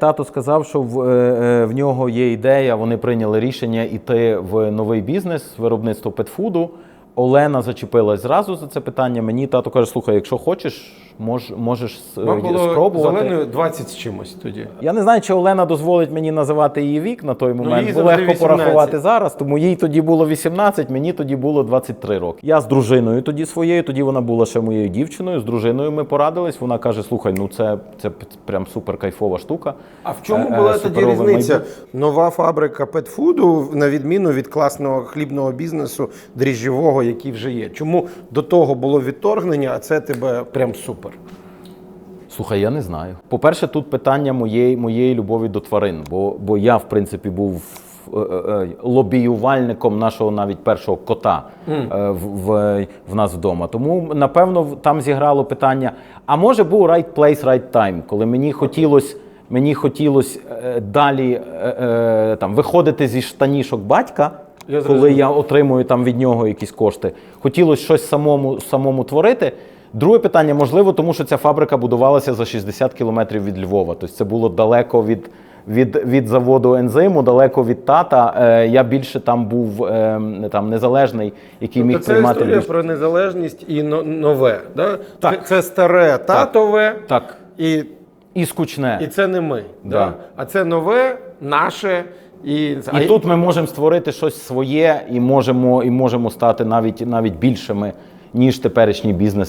Тато сказав, що в, е, е, в нього є ідея. Вони прийняли рішення йти в новий бізнес, виробництво петфуду. Олена зачепилась зразу за це питання. Мені тато каже: слухай, якщо хочеш, мож, можеш с- Вам було спробувати. з Оленою 20 з чимось тоді. Я не знаю, чи Олена дозволить мені називати її вік на той момент. їй бо легко 18. порахувати зараз, тому їй тоді було 18, мені тоді було 23 роки. Я з дружиною тоді своєю, тоді вона була ще моєю дівчиною. З дружиною ми порадились. Вона каже: слухай, ну це, це прям супер кайфова штука. А в чому Е, е, була тоді різниця? майбутнє. Нова фабрика петфуду, на відміну від класного хлібного бізнесу дріжджового, який вже є. Чому до того було відторгнення, а це тебе прям супер? Слухай, я не знаю. По-перше, тут питання моєї, моєї любові до тварин, бо, бо я, в принципі, був е, е, е, лобіювальником нашого навіть першого кота е, в, в, в нас вдома. Тому, напевно, там зіграло питання: а може був right place, right time, коли мені хотілося. Мені хотілося е, далі е, е, там виходити зі штанішок батька, Я коли я отримую там від нього якісь кошти. Хотілося щось самому, самому творити. Друге питання, можливо, тому що ця фабрика будувалася за 60 кілометрів від Львова. Тобто це було далеко від, від, від заводу ензиму, далеко від тата. Е, я більше там був е, там, незалежний, який міг Тобто це приймати історія про незалежність і нове. Да? Так. Це, це старе татове, Так. і, І скучне. і це не ми. Да. Да. А це нове, наше. І, І тут ми можемо створити щось своє і можемо, і можемо стати навіть, навіть більшими, ніж теперішній бізнес